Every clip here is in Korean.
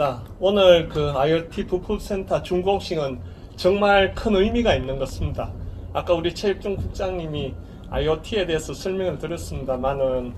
반갑습니다. 오늘 그 IoT 부품센터 준공식은 정말 큰 의미가 있는 것입니다. 아까 우리 최익중 국장님이 IoT에 대해서 설명을 드렸습니다만은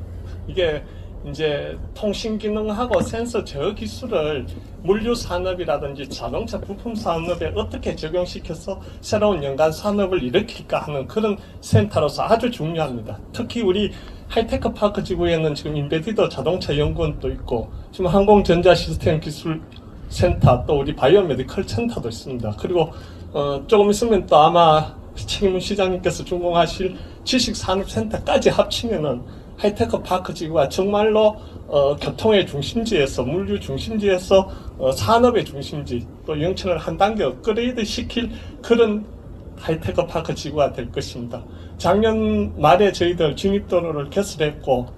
이게 이제 통신 기능하고 센서 제어 기술을 물류 산업이라든지 자동차 부품 산업에 어떻게 적용시켜서 새로운 연간 산업을 일으킬까 하는 그런 센터로서 아주 중요합니다. 특히 우리 하이테크 파크 지구에는 지금 인베디더 자동차 연구원도 있고 지금 항공전자 시스템 기술 센터 또 우리 바이오메디컬 센터도 있습니다. 그리고 어, 조금 있으면 또 아마 책임문 시장님께서 준공하실 지식산업센터까지 합치면은 하이테크 파크 지구가 정말로 어, 교통의 중심지에서 물류 중심지에서 어, 산업의 중심지 또 영천을 한 단계 업그레이드 시킬 그런 하이테크 파크 지구가 될 것입니다. 작년 말에 저희들 진입도로를 개설했고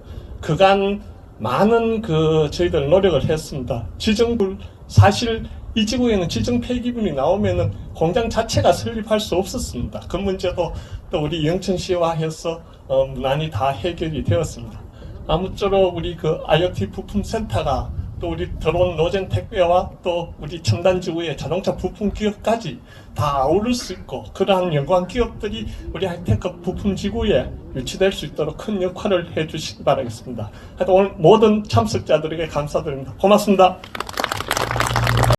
그간 많은 그 저희들 노력을 했습니다. 지정불 사실 이 지구에는 지정 폐기물이 나오면은 공장 자체가 설립할 수 없었습니다. 그 문제도 또 우리 영천 시와 해서 어, 무난히 다 해결이 되었습니다. 아무쪼록 우리 그 IoT 부품 센터가 또 우리 드론 노젠 택배와 또 우리 첨단 지구의 자동차 부품 기업까지 다 아우를 수 있고 그러한 연구한 기업들이 우리 하이테크 부품 지구에 유치될 수 있도록 큰 역할을 해주시기 바라겠습니다. 하여튼 오늘 모든 참석자들에게 감사드립니다. 고맙습니다.